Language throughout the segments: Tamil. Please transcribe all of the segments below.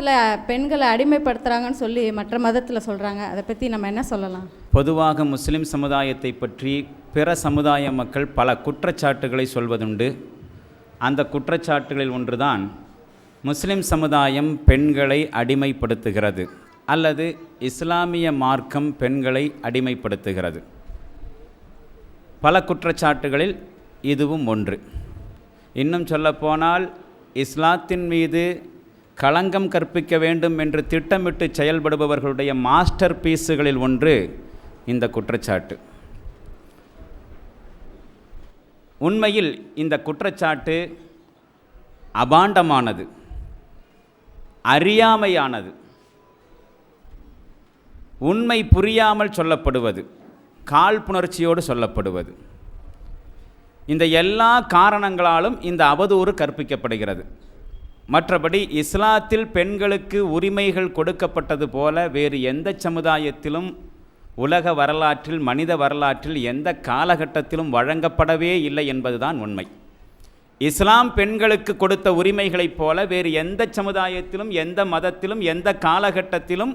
மதத்தில் பெண்களை அடிமைப்படுத்துகிறாங்கன்னு சொல்லி மற்ற மதத்தில் சொல்கிறாங்க அதை பற்றி நம்ம என்ன சொல்லலாம்? பொதுவாக முஸ்லிம் சமுதாயத்தை பற்றி பிற சமுதாய மக்கள் பல குற்றச்சாட்டுகளை சொல்வதுண்டு. அந்த குற்றச்சாட்டுகளில் ஒன்றுதான் முஸ்லிம் சமுதாயம் பெண்களை அடிமைப்படுத்துகிறது அல்லது இஸ்லாமிய மார்க்கம் பெண்களை அடிமைப்படுத்துகிறது. பல குற்றச்சாட்டுகளில் இதுவும் ஒன்று. இன்னும் சொல்லப்போனால் இஸ்லாத்தின் மீது களங்கம் கற்பிக்க வேண்டும் என்று திட்டமிட்டு செயல்படுபவர்களுடைய மாஸ்டர் பீஸுகளில் ஒன்று இந்த குற்றச்சாட்டு. உண்மையில் இந்த குற்றச்சாட்டு அபாண்டமானது அறியாமையானது உண்மை புரியாமல் சொல்லப்படுவது காழ்ப்புணர்ச்சியோடு சொல்லப்படுவது. இந்த எல்லா காரணங்களாலும் இந்த அவதூறு கற்பிக்கப்படுகிறது. மற்றபடி இஸ்லாத்தில் பெண்களுக்கு உரிமைகள் கொடுக்கப்பட்டது போல வேறு எந்த சமுதாயத்திலும் உலக வரலாற்றில் மனித வரலாற்றில் எந்த காலகட்டத்திலும் வழங்கப்படவே இல்லை என்பதுதான் உண்மை. இஸ்லாம் பெண்களுக்கு கொடுத்த உரிமைகளைப் போல வேறு எந்த சமுதாயத்திலும் எந்த மதத்திலும் எந்த காலகட்டத்திலும்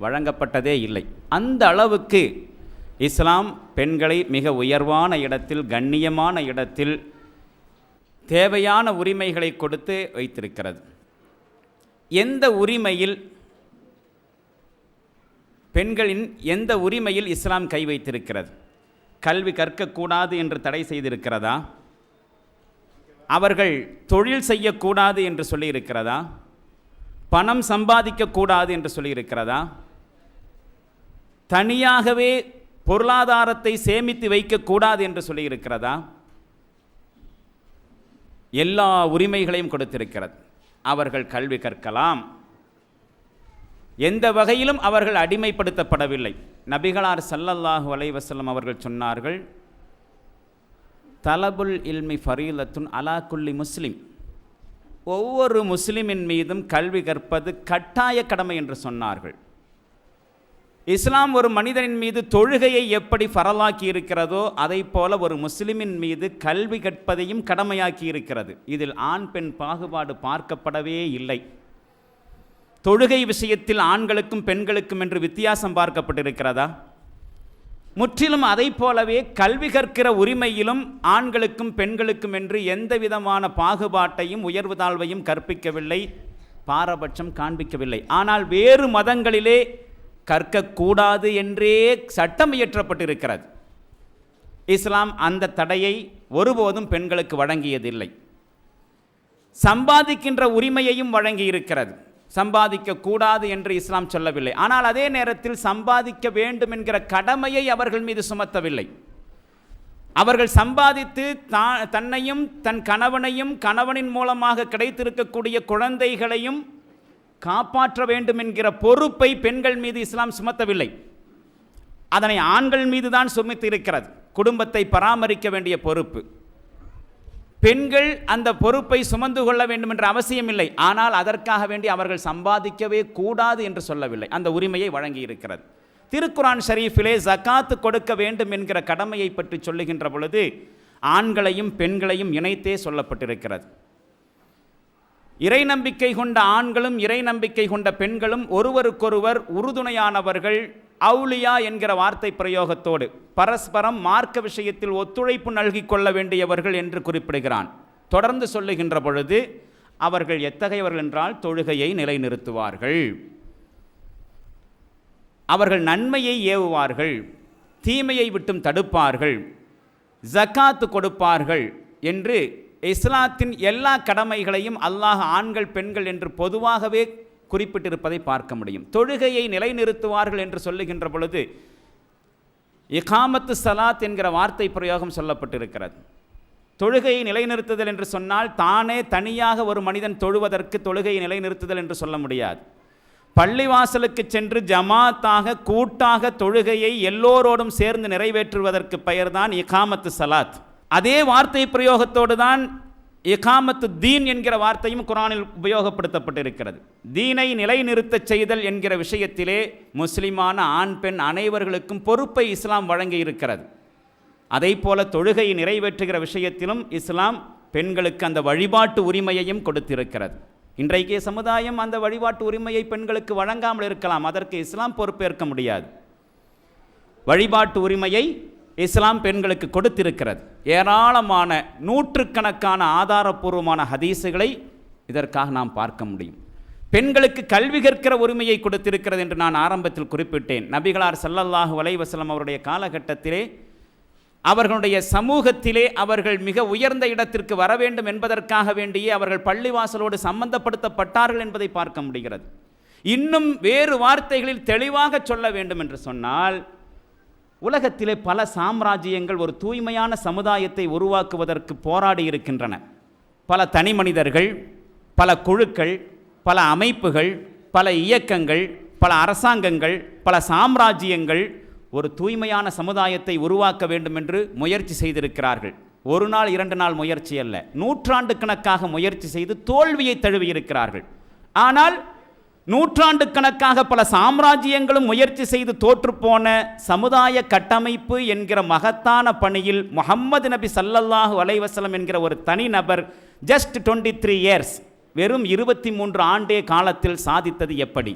வழங்கப்பட்டதே இல்லை. அந்த அளவுக்கு இஸ்லாம் பெண்களை மிக உயர்வான இடத்தில் கண்ணியமான இடத்தில் தேவையான உரிமைகளை கொடுத்து வைத்திருக்கிறது. எந்த உரிமையில் பெண்களின் எந்த உரிமையில் இஸ்லாம் கை வைத்திருக்கிறது? கல்வி கற்கக்கூடாது என்று தடை செய்திருக்கிறதா? அவர்கள் தொழில் செய்யக்கூடாது என்று சொல்லியிருக்கிறதா? பணம் சம்பாதிக்கக்கூடாது என்று சொல்லியிருக்கிறதா? தனியாகவே பொருளாதாரத்தை சேமித்து வைக்கக்கூடாது என்று சொல்லியிருக்கிறதா? எல்லா உரிமைகளையும் கொடுத்திருக்கிறது. அவர்கள் கல்வி கற்கலாம். எந்த வகையிலும் அவர்கள் அடிமைப்படுத்தப்படவில்லை. நபிகளார் சல்லல்லாஹு அலைவசல்லம் அவர்கள் சொன்னார்கள் தலபுல் இல்மி ஃபரீலத்துன் அலாக்குள்ளி முஸ்லீம். ஒவ்வொரு முஸ்லிமின் மீதும் கல்வி கற்பது கட்டாய கடமை என்று சொன்னார்கள். இஸ்லாம் ஒரு மனிதனின் மீது தொழுகையை எப்படி ஃபரலாக்கி இருக்கிறதோ அதை போல ஒரு முஸ்லிமின் மீது கல்வி கற்பதையும் கடமையாக்கி இருக்கிறது இதில் ஆண் பெண் பாகுபாடு பார்க்கப்படவே இல்லை. தொழுகை விஷயத்தில் ஆண்களுக்கும் பெண்களுக்கும் என்று வித்தியாசம் பார்க்கப்பட்டிருக்கிறதா? முற்றிலும் அதை போலவே கல்வி கற்கிற உரிமையிலும் ஆண்களுக்கும் பெண்களுக்கும் என்று எந்த விதமான பாகுபாட்டையும் உயர்வு தாழ்வையும் கற்பிக்கவில்லை பாரபட்சம் காண்பிக்கவில்லை. ஆனால் வேறு மதங்களிலே கற்கக்கூடாது என்றே சட்டம் இயற்றப்பட்டிருக்கிறது. இஸ்லாம் அந்த தடையை ஒருபோதும் பெண்களுக்கு வழங்கியதில்லை. சம்பாதிக்கின்ற உரிமையையும் வழங்கியிருக்கிறது. சம்பாதிக்கக்கூடாது என்று இஸ்லாம் சொல்லவில்லை. ஆனால் அதே நேரத்தில் சம்பாதிக்க வேண்டும் என்கிற கடமையை அவர்கள் மீது சுமத்தவில்லை. அவர்கள் சம்பாதித்து தா தன்னையும் தன் கணவனையும் கணவனின் மூலமாக கிடைத்திருக்கக்கூடிய குழந்தைகளையும் காப்பாற்ற வேண்டும் என்கிற பொறுப்பை பெண்கள் மீது இஸ்லாம் சுமத்தவில்லை. அதனை ஆண்கள் மீது தான் சுமத்தி இருக்கிறது. குடும்பத்தை பராமரிக்க வேண்டிய பொறுப்பு. பெண்கள் அந்த பொறுப்பை சுமந்து கொள்ள வேண்டும் என்ற அவசியம் இல்லை. ஆனால் அதற்காக வேண்டி அவர்கள் சம்பாதிக்கவே கூடாது என்று சொல்லவில்லை. அந்த உரிமையை வழங்கி இருக்கிறது. திருக்குரான் ஷரீஃபிலே ஜக்காத்து கொடுக்க வேண்டும் என்கிற கடமையை பற்றி சொல்லுகின்ற பொழுது ஆண்களையும் பெண்களையும் இணைத்தே சொல்லப்பட்டிருக்கிறது. இறை நம்பிக்கை கொண்ட ஆண்களும் இறை நம்பிக்கை கொண்ட பெண்களும் ஒருவருக்கொருவர் உறுதுணையானவர்கள் அவுலியா என்கிற வார்த்தை பிரயோகத்தோடு பரஸ்பரம் மார்க்க விஷயத்தில் ஒத்துழைப்பு நல்கி கொள்ள வேண்டியவர்கள் என்று குறிப்பிடுகிறான். தொடர்ந்து சொல்லுகின்ற பொழுது அவர்கள் எத்தகையவர்கள் என்றால் தொழுகையை நிலைநிறுத்துவார்கள். அவர்கள் நன்மையை ஏவுவார்கள் தீமையை விட்டும் தடுப்பார்கள் ஜக்காத்து கொடுப்பார்கள் என்று இஸ்லாத்தின் எல்லா கடமைகளையும் அல்லாஹ் ஆண்கள் பெண்கள் என்று பொதுவாகவே குறிப்பிட்டிருப்பதை பார்க்க முடியும். தொழுகையை நிலைநிறுத்துவார்கள் என்று சொல்லுகின்ற பொழுது இகாமத்து சலாத் என்கிற வார்த்தை பிரயோகம் சொல்லப்பட்டிருக்கிறது. தொழுகையை நிலைநிறுத்துதல் என்று சொன்னால் தானே தனியாக ஒரு மனிதன் தொழுவதற்கு தொழுகையை நிலைநிறுத்துதல் என்று சொல்ல முடியாது. பள்ளிவாசலுக்கு சென்று ஜமாத்தாக கூட்டாக தொழுகையை எல்லோரோடும் சேர்ந்து நிறைவேற்றுவதற்கு பெயர்தான் இகாமத்து சலாத். அதே வார்த்தை பிரயோகத்தோடு தான் எகாமத்து தீன் என்கிற வார்த்தையும் குரானில் உபயோகப்படுத்தப்பட்டிருக்கிறது. தீனை நிலைநிறுத்தச் செய்தல் என்கிற விஷயத்திலே முஸ்லிமான ஆண் பெண் அனைவர்களுக்கும் பொறுப்பை இஸ்லாம் வழங்கி இருக்கிறது அதை போல தொழுகையை நிறைவேற்றுகிற விஷயத்திலும் இஸ்லாம் பெண்களுக்கு அந்த வழிபாட்டு உரிமையையும் கொடுத்திருக்கிறது. இன்றைக்கு சமுதாயம் அந்த வழிபாட்டு உரிமையை பெண்களுக்கு வழங்காமல் இருக்கலாம் அதற்கு இஸ்லாம் பொறுப்பேற்க முடியாது. வழிபாட்டு உரிமையை இஸ்லாம் பெண்களுக்கு கொடுத்திருக்கிறது. ஏராளமான நூற்றுக்கணக்கான ஆதாரபூர்வமான ஹதீஸுகளை இதற்காக நாம் பார்க்க முடியும். பெண்களுக்கு கல்வி கற்கிற உரிமையை கொடுத்திருக்கிறது என்று நான் ஆரம்பத்தில் குறிப்பிட்டேன். நபிகளார் சல்லல்லாஹு வலைவசலம் அவருடைய காலகட்டத்திலே அவர்களுடைய சமூகத்திலே அவர்கள் மிக உயர்ந்த இடத்திற்கு வர வேண்டும் என்பதற்காக வேண்டியே அவர்கள் பள்ளிவாசலோடு சம்பந்தப்படுத்தப்பட்டார்கள் என்பதை பார்க்க முடிகிறது. இன்னும் வேறு வார்த்தைகளில் தெளிவாக சொல்ல வேண்டும் என்று சொன்னால் உலகத்திலே பல சாம்ராஜ்யங்கள் ஒரு தூய்மையான சமுதாயத்தை உருவாக்குவதற்கு போராடி இருக்கின்றன. பல தனி மனிதர்கள் பல குழுக்கள் பல அமைப்புகள் பல இயக்கங்கள் பல அரசாங்கங்கள் பல சாம்ராஜ்யங்கள் ஒரு தூய்மையான சமுதாயத்தை உருவாக்க வேண்டும் என்று முயற்சி செய்திருக்கிறார்கள். ஒரு நாள் இரண்டு நாள் முயற்சி அல்ல. நூற்றாண்டு கணக்காக முயற்சி செய்து தோல்வியை தழுவியிருக்கிறார்கள். ஆனால் நூற்றாண்டு கணக்காக பல சாம்ராஜ்யங்களும் முயற்சி செய்து தோற்றுப்போன சமுதாய கட்டமைப்பு என்கிற மகத்தான பணியில் முகம்மது நபி சல்லல்லாஹு அலைவசலம் என்கிற ஒரு தனிநபர் ஜஸ்ட் டுவெண்ட்டி த்ரீ இயர்ஸ் வெறும் இருபத்தி மூன்று ஆண்டே காலத்தில் சாதித்தது எப்படி?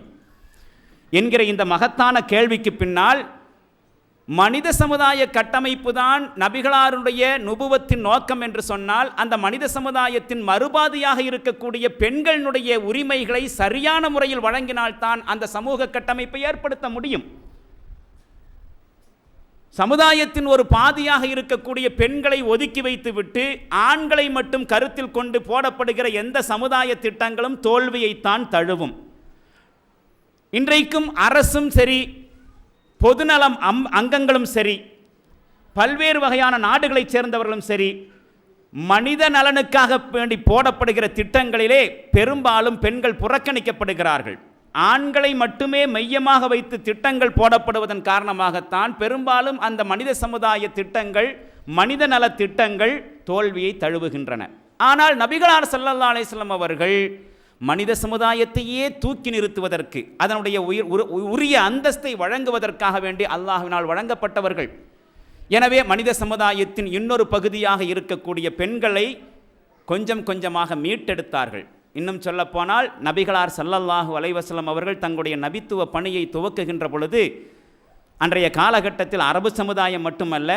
என்கிற இந்த மகத்தான கேள்விக்கு பின்னால் மனித சமுதாய கட்டமைப்பு தான் நபிகளாருடைய நுபுவத்தின் நோக்கம் என்று சொன்னால் அந்த மனித சமுதாயத்தின் மறுபாதியாக இருக்கக்கூடிய பெண்களினுடைய உரிமைகளை சரியான முறையில் வழங்கினால்தான் அந்த சமூக கட்டமைப்பை ஏற்படுத்த முடியும். சமுதாயத்தின் ஒரு பாதியாக இருக்கக்கூடிய பெண்களை ஒதுக்கி வைத்துவிட்டு ஆண்களை மட்டும் கருத்தில் கொண்டு போடப்படுகிற எந்த சமுதாய திட்டங்களும் தோல்வியைத்தான் தழுவும். இன்றைக்கும் அரசும் சரி பொதுநலம் அம் அங்கங்களும் சரி பல்வேறு வகையான நாடுகளைச் சேர்ந்தவர்களும் சரி மனித நலனுக்காக வேண்டி போடப்படுகிற திட்டங்களிலே பெரும்பாலும் பெண்கள் புறக்கணிக்கப்படுகிறார்கள். ஆண்களை மட்டுமே மையமாக வைத்து திட்டங்கள் போடப்படுவதன் காரணமாகத்தான் பெரும்பாலும் அந்த மனித சமுதாய திட்டங்கள் மனித நல திட்டங்கள் தோல்வியை தழுவுகின்றன. ஆனால் நபிகளார் சல்லல்லா அலைஹி அவர்கள் மனித சமுதாயத்தையே தூக்கி நிறுத்துவதற்கு அதனுடைய உயிர் உரு- உரிய அந்தஸ்தை வழங்குவதற்காக வேண்டி அல்லாஹ்வினால் வழங்கப்பட்டவர்கள். எனவே மனித சமுதாயத்தின் இன்னொரு பகுதியாக இருக்கக்கூடிய பெண்களை கொஞ்சம் கொஞ்சமாக மீட்டெடுத்தார்கள். இன்னும் சொல்லப்போனால் நபிகளார் சல்லல்லாஹு அலைவசலம் அவர்கள் தங்களுடைய நபித்துவ பணியை துவக்குகின்ற பொழுது அன்றைய காலகட்டத்தில் அரபு சமுதாயம் மட்டுமல்ல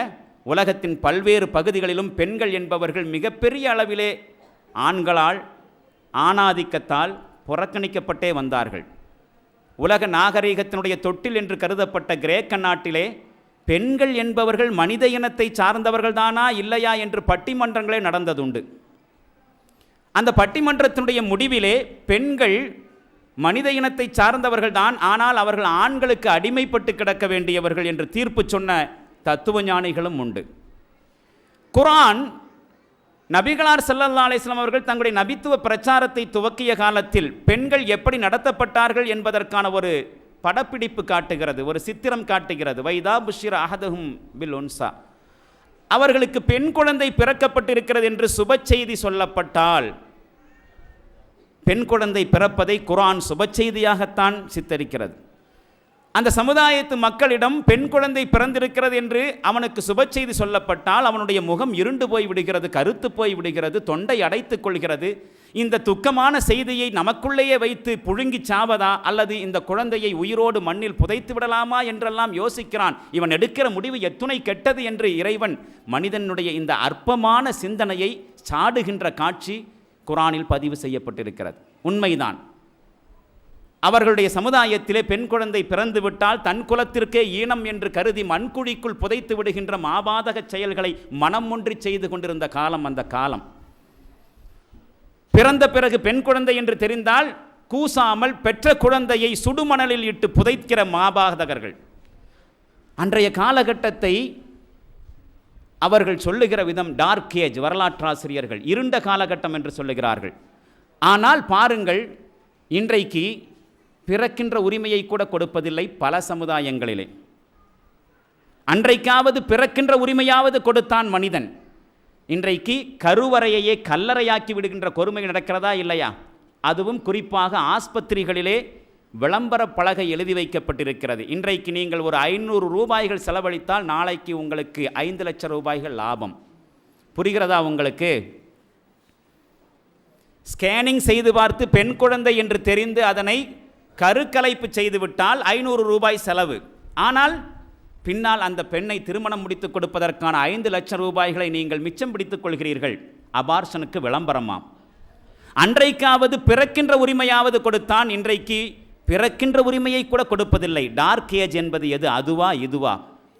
உலகத்தின் பல்வேறு பகுதிகளிலும் பெண்கள் என்பவர்கள் மிகப்பெரிய அளவிலே ஆண்களால் ஆணாதிக்கத்தால் புறக்கணிக்கப்பட்டே வந்தார்கள். உலக நாகரீகத்தினுடைய தொட்டில் என்று கருதப்பட்ட கிரேக்க நாட்டிலே பெண்கள் என்பவர்கள் மனித இனத்தை சார்ந்தவர்கள்தானா இல்லையா என்று பட்டிமன்றங்களே நடந்ததுண்டு. அந்த பட்டிமன்றத்தினுடைய முடிவிலே பெண்கள் மனித இனத்தை சார்ந்தவர்கள்தான் ஆனால் அவர்கள் ஆண்களுக்கு அடிமைப்பட்டு கிடக்க வேண்டியவர்கள் என்று தீர்ப்பு சொன்ன தத்துவ ஞானிகளும் உண்டு. குரான் நபிகளார் சல்லல்லா அலிஸ்லாம் அவர்கள் தங்களுடைய நபித்துவ பிரச்சாரத்தை துவக்கிய காலத்தில் பெண்கள் எப்படி நடத்தப்பட்டார்கள் என்பதற்கான ஒரு படப்பிடிப்பு காட்டுகிறது ஒரு சித்திரம் காட்டுகிறது. வைதா புஷிர் அஹதஹும் பில் உன்சா. அவர்களுக்கு பெண் குழந்தை பிறக்கப்பட்டிருக்கிறது என்று சுப செய்தி சொல்லப்பட்டால் பெண் குழந்தை பிறப்பதை குரான் சுப செய்தியாகத்தான் சித்தரிக்கிறது. அந்த சமுதாயத்து மக்களிடம் பெண் குழந்தை பிறந்திருக்கிறது என்று அவனுக்கு சுப செய்தி சொல்லப்பட்டால் அவனுடைய முகம் இருண்டு போய் விடுகிறது கருத்து போய் விடுகிறது தொண்டை அடைத்துக் கொள்கிறது. இந்த துக்கமான செய்தியை நமக்குள்ளேயே வைத்து புழுங்கி சாவதா அல்லது இந்த குழந்தையை உயிரோடு மண்ணில் புதைத்து விடலாமா என்றெல்லாம் யோசிக்கிறான். இவன் எடுக்கிற முடிவு எத்துணை கெட்டது என்று இறைவன் மனிதனுடைய இந்த அற்பமான சிந்தனையை சாடுகின்ற காட்சி குரானில் பதிவு செய்யப்பட்டிருக்கிறது. உண்மைதான். அவர்களுடைய சமுதாயத்திலே பெண் குழந்தை பிறந்துவிட்டால் தன் குலத்திற்கே ஈனம் என்று கருதி மண்குழிக்குள் புதைத்து விடுகின்ற மாபாதக செயல்களை மனம் ஒன்றி செய்து கொண்டிருந்த காலம் அந்த காலம். பிறந்த பிறகு பெண் குழந்தை என்று தெரிந்தால் கூசாமல் பெற்ற குழந்தையை சுடுமணலில் இட்டு புதைக்கிற மாபாதகர்கள். அன்றைய காலகட்டத்தை அவர்கள் சொல்லுகிற விதம் டார்க் ஏஜ் வரலாற்றாசிரியர்கள் இருண்ட காலகட்டம் என்று சொல்லுகிறார்கள். ஆனால் பாருங்கள் இன்றைக்கு பிறக்கின்ற உரிமையை கூட கொடுப்பதில்லை பல சமுதாயங்களிலே. அன்றைக்காவது பிறக்கின்ற உரிமையாவது கொடுத்தான் மனிதன். இன்றைக்கு கருவறையையே கல்லறையாக்கி விடுகின்ற கொடுமை நடக்கிறதா இல்லையா? அதுவும் குறிப்பாக ஆஸ்பத்திரிகளிலே விளம்பர பலகை எழுதி வைக்கப்பட்டிருக்கிறது. இன்றைக்கு நீங்கள் ஒரு ஐநூறு ரூபாய்கள் செலவழித்தால் நாளைக்கு உங்களுக்கு ஐந்து லட்சம் ரூபாய்கள் லாபம். புரிகிறதா உங்களுக்கு? ஸ்கேனிங் செய்து பார்த்து பெண் குழந்தை என்று தெரிந்து அதனை கருக்கலைப்பு செய்துவிட்டால் ஐநூறு ரூபாய் செலவு. ஆனால் பின்னால் அந்த பெண்ணை திருமணம் முடித்து கொடுப்பதற்கான ஐந்து லட்சம் ரூபாய்களை நீங்கள் மிச்சம் பிடித்துக் கொள்கிறீர்கள். அபார்ஷனுக்கு விளம்பரமாம். அன்றைக்காவது பிறக்கின்ற உரிமையாவது கொடுத்தான் இன்றைக்கு பிறக்கின்ற உரிமையை கூட கொடுப்பதில்லை. டார்க் ஏஜ் என்பது எது? அதுவா? இதுவா?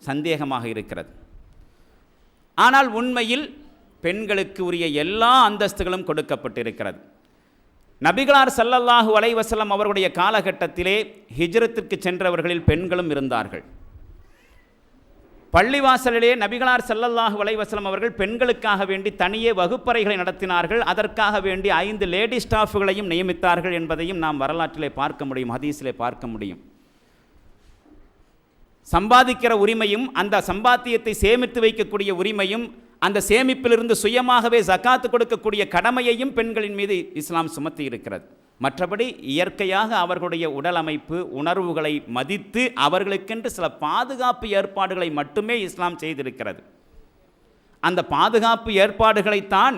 சந்தேகமாக இருக்கிறது. ஆனால் உண்மையில் பெண்களுக்கு உரிய எல்லா அந்தஸ்துகளும் கொடுக்கப்பட்டிருக்கிறது. நபிகளார் சல்லல்லாஹு அலைஹி வஸல்லம் அவர்களுடைய காலகட்டத்திலே ஹிஜ்ரத்திற்கு சென்றவர்களில் பெண்களும் இருந்தார்கள். பள்ளிவாசலிலே நபிகளார் சல்லல்லாஹு அலைஹி அவர்கள் பெண்களுக்காக வேண்டி தனியே வகுப்பறைகளை நடத்தினார்கள். அதற்காக வேண்டி ஐந்து லேடி ஸ்டாஃப்களையும் நியமித்தார்கள் என்பதையும் நாம் வரலாற்றிலே பார்க்க முடியும் ஹதீஸிலே பார்க்க முடியும். சம்பாதிக்கிற உரிமையும் அந்த சம்பாத்தியத்தை சேமித்து வைக்கக்கூடிய உரிமையும் அந்த சேமிப்பிலிருந்து சுயமாகவே ஜக்காத்து கொடுக்கக்கூடிய கடமையையும் பெண்களின் மீது இஸ்லாம் சுமத்தி இருக்கிறது. மற்றபடி இயற்கையாக அவர்களுடைய உடல் அமைப்பு உணர்வுகளை மதித்து அவர்களுக்கென்று சில பாதுகாப்பு ஏற்பாடுகளை மட்டுமே இஸ்லாம் செய்திருக்கிறது. அந்த பாதுகாப்பு ஏற்பாடுகளைத்தான்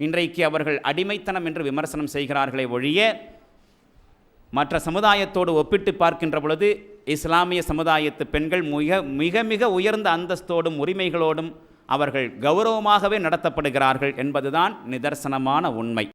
இன்றைக்கு அவர்கள் அடிமைத்தனம் என்று விமர்சனம் செய்கிறார்களே ஒழிய மற்ற சமுதாயத்தோடு ஒப்பிட்டு பார்க்கின்ற பொழுது இஸ்லாமிய சமுதாயத்து பெண்கள் மிக மிக மிக உயர்ந்த அந்தஸ்தோடும் உரிமைகளோடும் அவர்கள் கௌரவமாகவே நடத்தப்படுகிறார்கள் என்பதுதான் நிதர்சனமான உண்மை.